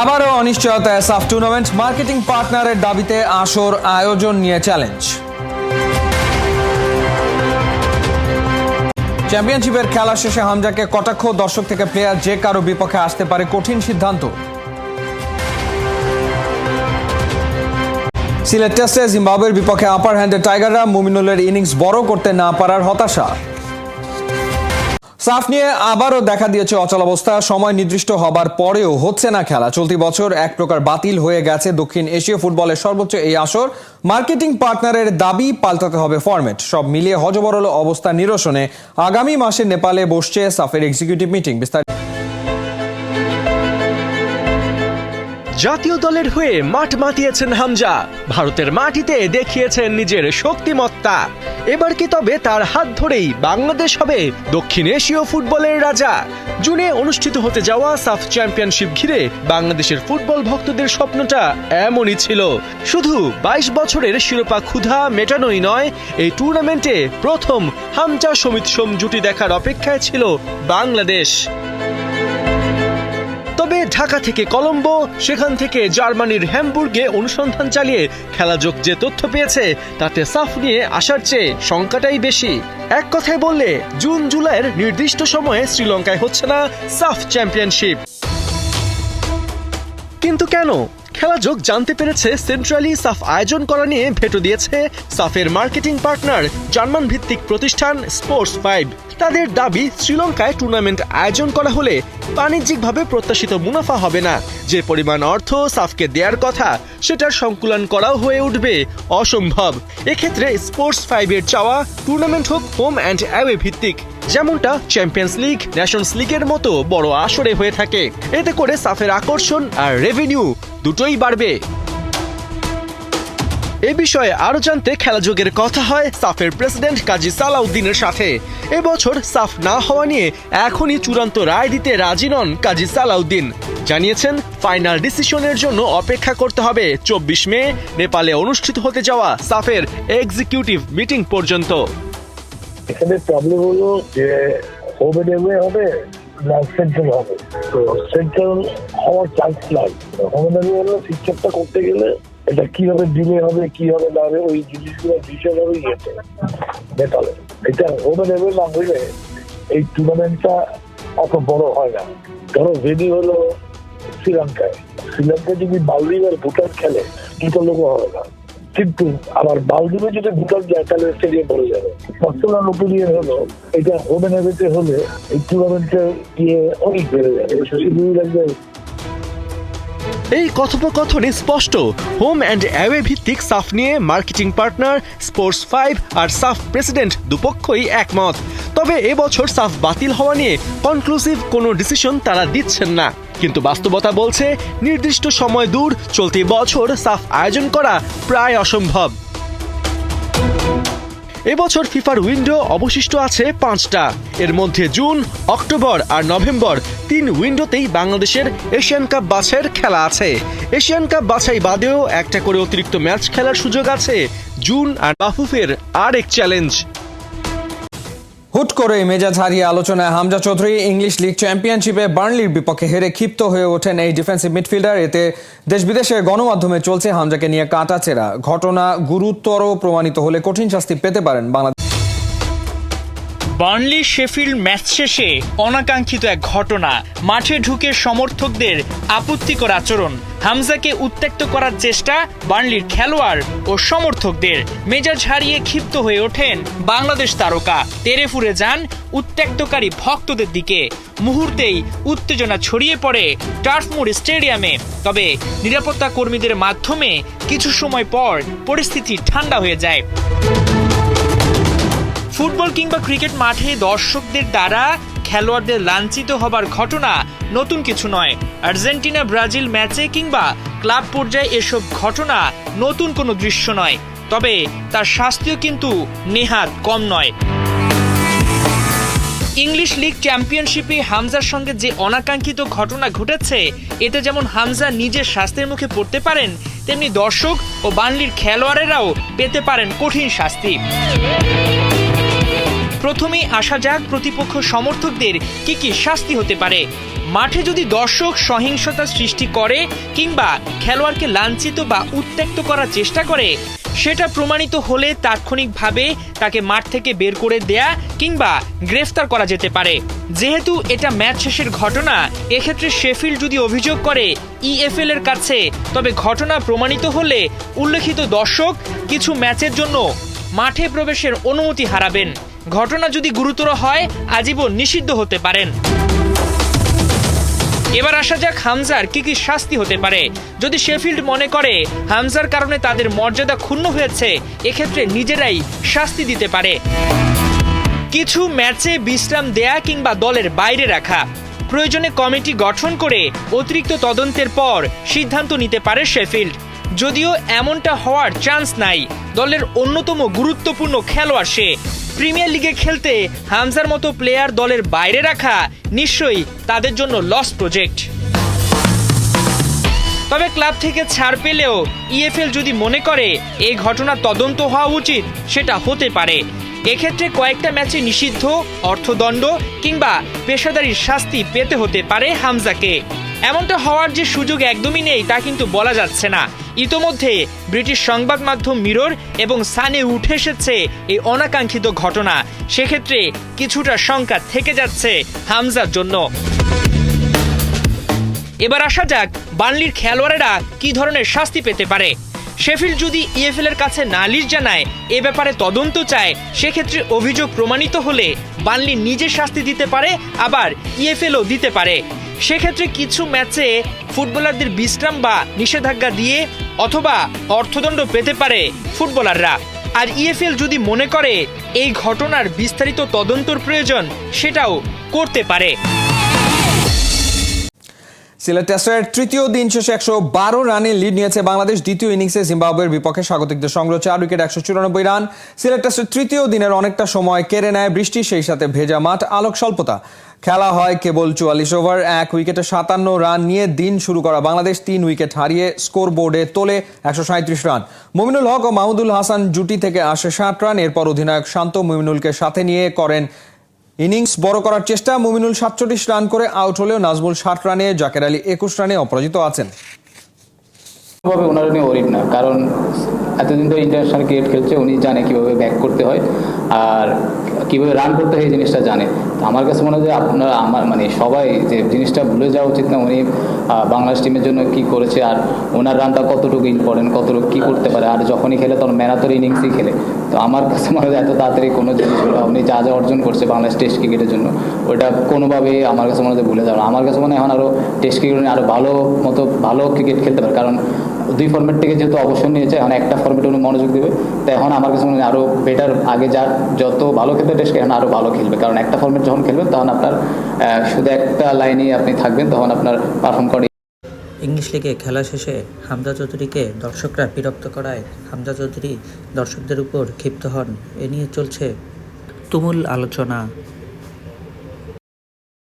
আবারও অনিশ্চয়তায় সাফ tournament marketing পার্টনারের দাবিতে আসর আয়োজন নিয়ে চ্যালেঞ্জ চ্যাম্পিয়নশিপের খেলা শেষে হামজাকে কটাক্ষ, দর্শক থেকে প্লেয়ার যে কারও বিপক্ষে আসতে পারে কঠিন সিদ্ধান্ত। সিলেট টেস্টে জিম্বাবুয়ের বিপক্ষে আপার হ্যান্ডে টাইগাররা মুমিনুলের ইনিংস বড় করতে না পারার হতাশা। সাফ নিয়ে আবারও দেখা দিয়েছে অচলাবস্থা সময় নির্দিষ্ট হবার পরেও হচ্ছে না খেলা। চলতি বছর এক প্রকার বাতিল হয়ে গেছে দক্ষিণ এশীয় ফুটবলের সর্বোচ্চ এই আসর। মার্কেটিং পার্টনারের দাবি পাল্টাতে হবে ফরম্যাট। সব মিলিয়ে হজবরল অবস্থা নিরসনে আগামী মাসে নেপালে বসছে সাফের এক্সিকিউটিভ মিটিং। বিস্তারিত জাতীয় দলের হয়ে মাঠ মাতিয়েছেন হামজা। ভারতের মাটিতে দেখিয়েছেন নিজের শক্তিমত্তা। এবার কি তবে তার হাত ধরেই বাংলাদেশ হবে দক্ষিণ এশীয় ফুটবলের রাজা। জুনে অনুষ্ঠিত হতে যাওয়া সাফ চ্যাম্পিয়নশিপ ঘিরে বাংলাদেশের ফুটবল ভক্তদের স্বপ্নটা এমনই ছিল। শুধু বাইশ বছরের শিরোপা ক্ষুধা মেটানোই নয়, এই টুর্নামেন্টে প্রথম হামজা সমিত সোম জুটি দেখার অপেক্ষায় ছিল বাংলাদেশ। তবে ঢাকা থেকে কলম্বো, সেখান থেকে জার্মানির হ্যামবুর্গে অনুসন্ধান চালিয়ে খেলাযোগ যে তথ্য পেয়েছে, তাতে সাফ নিয়ে আসার চেয়ে সংখ্যাটাই বেশি। এক কথায় বললে, জুন, জুলাইয়ের নির্দিষ্ট সময়ে শ্রীলঙ্কায় হচ্ছে না সাফ চ্যাম্পিয়নশিপ। কিন্তু কেন? খেলাযোগ জানতে পেরেছে সেন্ট্রালি সাফ আয়োজন করা নিয়ে ভেটো দিয়েছে সাফের মার্কেটিং পার্টনার জার্মান ভিত্তিক প্রতিষ্ঠান স্পোর্টস ফাইভ। তাদের দাবি, শ্রীলঙ্কায় টুর্নামেন্ট আয়োজন করা হলে বাণিজ্যিকভাবে প্রত্যাশিত মুনাফা হবে না। যে পরিমাণ অর্থ সাফকে দেওয়ার কথা, সেটার সংকুলন করাও হয়ে উঠবে অসম্ভব। এক্ষেত্রে স্পোর্টস ফাইভের চাওয়া টুর্নামেন্ট হোক হোম অ্যান্ড অ্যাওয়ে ভিত্তিক, যেমনটা চ্যাম্পিয়ন্স লিগ, ন্যাশনস লিগের মতো বড় আসরে হয়ে থাকে। এতে করে সাফের আকর্ষণ আর রেভিনিউ দুটোই বাড়বে। এ বিষয়ে আরও জানতে খেলাযোগের কথা হয় সাফের প্রেসিডেন্ট কাজী সালাউদ্দিনের সাথে। এবছর সাফ না হওয়া নিয়ে এখনই চূড়ান্ত রায় দিতে রাজি নন কাজী সালাউদ্দিন। জানিয়েছেন, ফাইনাল ডিসিশনের জন্য অপেক্ষা করতে হবে চব্বিশ মে, নেপালে অনুষ্ঠিত হতে যাওয়া সাফের এক্সিকিউটিভ মিটিং পর্যন্ত। এখানে প্রবলেম হলো যে হবে না সেন্ট্রাল হবে। তো সেন্ট্রাল হওয়ার চান্স নাই। এন্ড অ্যাওয়ে হলো করতে গেলে এটা কীভাবে ডিলে হবে, কি হবে, না হবে, ওই জিনিসগুলো ডিসিশন হবে ইয়েতে নেপালে। এটা এন্ড অ্যাওয়ে না হইলে এই টুর্নামেন্টটা অত বড় হয় না। ধরো ভেনি হলো শ্রীলঙ্কায়। শ্রীলঙ্কায় যদি মালদ্বীপ আর ভুটান খেলে, দুটো লোক হবে না। কিন্তু আবার বালদুবে যদি ভুটান যায়, তাহলে স্টেডিয়াম ভরে যাবে। বর্তমান ওপিনিয়ন হলো, এটা হোমেন হলে এই টুর্নামেন্টের ইয়ে অনেক বেড়ে যাবে। দুই লাগবে এই কথোপকথনে স্পষ্ট। হোম অ্যান্ড অ্যাওয়ে ভিত্তিক সাফ নিয়ে মার্কেটিং পার্টনার, স্পোর্টস ফাইভ আর সাফ প্রেসিডেন্ট দুপক্ষই একমত। তবে এবছর সাফ বাতিল হওয়া নিয়ে কনক্লুসিভ কোনো ডিসিশন তারা দিচ্ছেন না। কিন্তু বাস্তবতা বলছে, নির্দিষ্ট সময় দূর চলতি বছর সাফ আয়োজন করা প্রায় অসম্ভব। এবছর ফিফার উইন্ডো অবশিষ্ট আছে পাঁচটা। এর মধ্যে জুন, অক্টোবর আর নভেম্বর তিন উইন্ডোতেই বাংলাদেশের এশিয়ান কাপ বাছাইয়ের খেলা আছে। এশিয়ান কাপ বাছাই বাদেও একটা করে অতিরিক্ত ম্যাচ খেলার সুযোগ আছে। জুন আর বাফুফের আর এক চ্যালেঞ্জ। হুট করে মেজাজ হারিয়ে আলোচনায় হামজা চৌধুরী ইংলিশ লিগ চ্যাম্পিয়নশিপে বার্নলির বিপক্ষে হেরে ক্ষিপ্ত হয়ে ওঠেন এই ডিফেন্সিভ মিডফিল্ডার। এতে দেশ বিদেশের গণমাধ্যমে চলছে হামজাকে নিয়ে কাটাচেরা ঘটনা গুরুতর প্রমাণিত হলে কঠিন শাস্তি পেতে পারেন বাংলাদেশ। বার্নলি শেফিল্ড ম্যাচ শেষে অনাকাঙ্ক্ষিত এক ঘটনা। মাঠে ঢুকে সমর্থকদের আপত্তিকর আচরণ। হামজাকে উত্ত্যক্ত করার চেষ্টা বার্নলির খেলোয়াড় ও সমর্থকদের। মেজাজ হারিয়ে ক্ষিপ্ত হয়ে ওঠেন বাংলাদেশ তারকা। তেরে ফুরে যান উত্ত্যক্তকারী ভক্তদের দিকে। মুহূর্তেই উত্তেজনা ছড়িয়ে পড়ে টার্ফমোর স্টেডিয়ামে। তবে নিরাপত্তা কর্মীদের মাধ্যমে কিছু সময় পর পরিস্থিতি ঠান্ডা হয়ে যায়। ফুটবল কিংবা ক্রিকেট মাঠে দর্শকদের দ্বারা খেলোয়াড়দের লাঞ্ছিত হবার ঘটনা নতুন কিছু নয়। আর্জেন্টিনা, ব্রাজিল ম্যাচে কিংবা ক্লাব পর্যায়ে এসব ঘটনা নতুন কোনো দৃশ্য নয়। তবে তার শাস্তিও কিন্তু নেহাত কম নয়। ইংলিশ লিগ চ্যাম্পিয়নশিপে হামজার সঙ্গে যে অনাকাঙ্ক্ষিত ঘটনা ঘটেছে, এতে যেমন হামজা নিজের স্বাস্থ্যের মুখে পড়তে পারেন, তেমনি দর্শক ও বানলির খেলোয়াড়েরাও পেতে পারেন কঠিন শাস্তি। প্রথমেই আসা যাক প্রতিপক্ষ সমর্থকদের কি কি শাস্তি হতে পারে। মাঠে যদি দর্শক সহিংসতা সৃষ্টি করে কিংবা খেলোয়াড়কে লাঞ্ছিত বা উত্ত্যক্ত করার চেষ্টা করে, সেটা প্রমাণিত হলে তাৎক্ষণিকভাবে তাকে মাঠ থেকে বের করে দেয়া কিংবা গ্রেফতার করা যেতে পারে। যেহেতু এটা ম্যাচ শেষের ঘটনা, এক্ষেত্রে শেফিল যদি অভিযোগ করে ইএফএল এর কাছে, তবে ঘটনা প্রমাণিত হলে উল্লেখিত দর্শক কিছু ম্যাচের জন্য মাঠে প্রবেশের অনুমতি হারাবেন। ঘটনা যদি গুরুতর হয়, আজীবন নিষিদ্ধ হতে পারেন। এবার আসা যাক হামজার কি কি শাস্তি হতে পারে। যদি শেফিল্ড মনে করে হামজার কারণে তাদের মর্যাদা ক্ষুণ্ণ হয়েছে, এক্ষেত্রে নিজেরাই শাস্তি দিতে পারে। কিছু ম্যাচে বিশ্রাম দেয়া কিংবা দলের বাইরে রাখা। প্রয়োজনে কমিটি গঠন করে অতিরিক্ত তদন্তের পর সিদ্ধান্ত নিতে পারে শেফিল্ড। যদিও এমনটা হওয়ার চান্স নাই। দলের অন্যতম গুরুত্বপূর্ণ খেলোয়াড় সে। প্রিমিয়ার লিগে খেলতে হামজার মতো প্লেয়ার দলের বাইরে রাখা নিশ্চয়ই তাদের জন্য লস প্রজেক্ট তবে ক্লাব থেকে ছাড় পেলেও ইএফএল যদি মনে করে এই ঘটনা তদন্ত হওয়া উচিত, সেটা হতে পারে। এক্ষেত্রে কয়েকটা ম্যাচে নিষিদ্ধ, অর্থদণ্ড কিংবা পেশাদারি শাস্তি পেতে হতে পারে হামজাকে। এমনটা হওয়ার যে সুযোগ একদমই নেই, তা কিন্তু বলা যাচ্ছে না। ইতোমধ্যে ব্রিটিশ সংবাদ মাধ্যম মিরর এবং সানে উঠে এসেছে এই অনাকাঙ্ক্ষিত ঘটনা। সেক্ষেত্রে কিছুটা শঙ্কা থেকে যাচ্ছে হামজার জন্য। এবার আসা যাক বার্নলির খেলোয়াড়েরা কি ধরনের শাস্তি পেতে পারে। শেফিল যদি ইএফএল এর কাছে নালিশ জানায়, এ ব্যাপারে তদন্ত চায়, সেক্ষেত্রে অভিযোগ প্রমাণিত হলে বার্নলি নিজে শাস্তি দিতে পারে, আবার ইএফএলও দিতে পারে। সেক্ষেত্রে কিছু ম্যাচে ফুটবলারদের বিশ্রাম বা নিষেধাজ্ঞা দিয়ে অথবা অর্থদণ্ড পেতে পারে ফুটবলাররা। আর ইএফএল যদি মনে করে, এই ঘটনার বিস্তারিত তদন্তর প্রয়োজন, সেটাও করতে পারে। সিলেট টেস্টের তৃতীয় দিন শেষে একশো বারো রানে লিড নিয়েছে বাংলাদেশ। দ্বিতীয় ইনিংসে জিম্বাবুয়ের বিপক্ষে স্বাগতিকদের সংগ্রহ চার উইকেট, একশো চুরানব্বই রান। সিলেট টেস্টের তৃতীয় দিনের অনেকটা সময় কেড়ে নেয় বৃষ্টি, সেই সাথে ভেজা মাঠ, আলোক স্বল্পতা। খেলা হয় কেবল চুয়াল্লিশ ওভার, এক উইকেটে সাতান্ন রান নিয়ে দিন শুরু করা বাংলাদেশ। তিন উইকেট হারিয়ে স্কোর বোর্ডে তোলে একশো সাঁত্রিশ রান। মুমিনুল হক ও মাহমুদুল হাসান জুটি থেকে আসে ষাট রান। এরপর অধিনায়ক শান্ত মুমিনুলকে সাথে নিয়ে করেন ইনিংস বড় করার চেষ্টা, মুমিনুল সাতচল্লিশ রান করে আউট হলেও নাজমুল ষাট রানে, জাকের আলী একুশ রানে অপরাজিত আছেন। ভাবে ওনারা নিয়ে ওরিড না, কারণ এতদিন ধরে ইন্টারন্যাশনাল ক্রিকেট খেলছে, উনি জানে কীভাবে ব্যাক করতে হয় আর কীভাবে রান করতে হয় এই জিনিসটা জানে। আমার কাছে মনে হয় যে আপনারা, আমার মানে সবাই যে জিনিসটা ভুলে যাওয়া উচিত না উনি বাংলাদেশ টিমের জন্য কি করেছে আর ওনার রানটা কতটুকু ইম্পর্টেন্ট কতটুকু কি করতে পারে। আর যখনই খেলে তখন ম্যারাথন ইনিংসই খেলে। তো আমার কাছে মনে হয় এত তাড়াতাড়ি কোনো জিনিস আপনি যা যা অর্জন করছে বাংলাদেশ টেস্ট ক্রিকেটের জন্য ওটা কোনোভাবেই আমার কাছে মনে হয় ভুলে না। আমার কাছে মনে হয় এখন আরও টেস্ট ক্রিকেট নিয়ে আরও ভালো মতো ভালো ক্রিকেট খেলতে পারে কারণ দুই ফর্মেট থেকে যেহেতু অবসর নিয়েছে, এখন একটা ফর্মেটে উনি মনোযোগ দেবে, তো এখন আমার কাছে মনে হয় আরও বেটার আগে যার যত ভালো খেলতে টেস্ট এখন আরও ভালো খেলবে কারণ একটা ফর্মেট যখন খেলবেন, তখন আপনার শুধু একটা লাইনেই আপনি থাকবেন, তখন আপনার পারফর্ম করে ইংলিশ লিগে খেলা শেষে হামদা চৌধুরীকে দর্শকরা বিরক্ত করায় হামদা চৌধুরী দর্শকদের উপর ক্ষিপ্ত হন। এ নিয়ে চলছে তুমুল আলোচনা।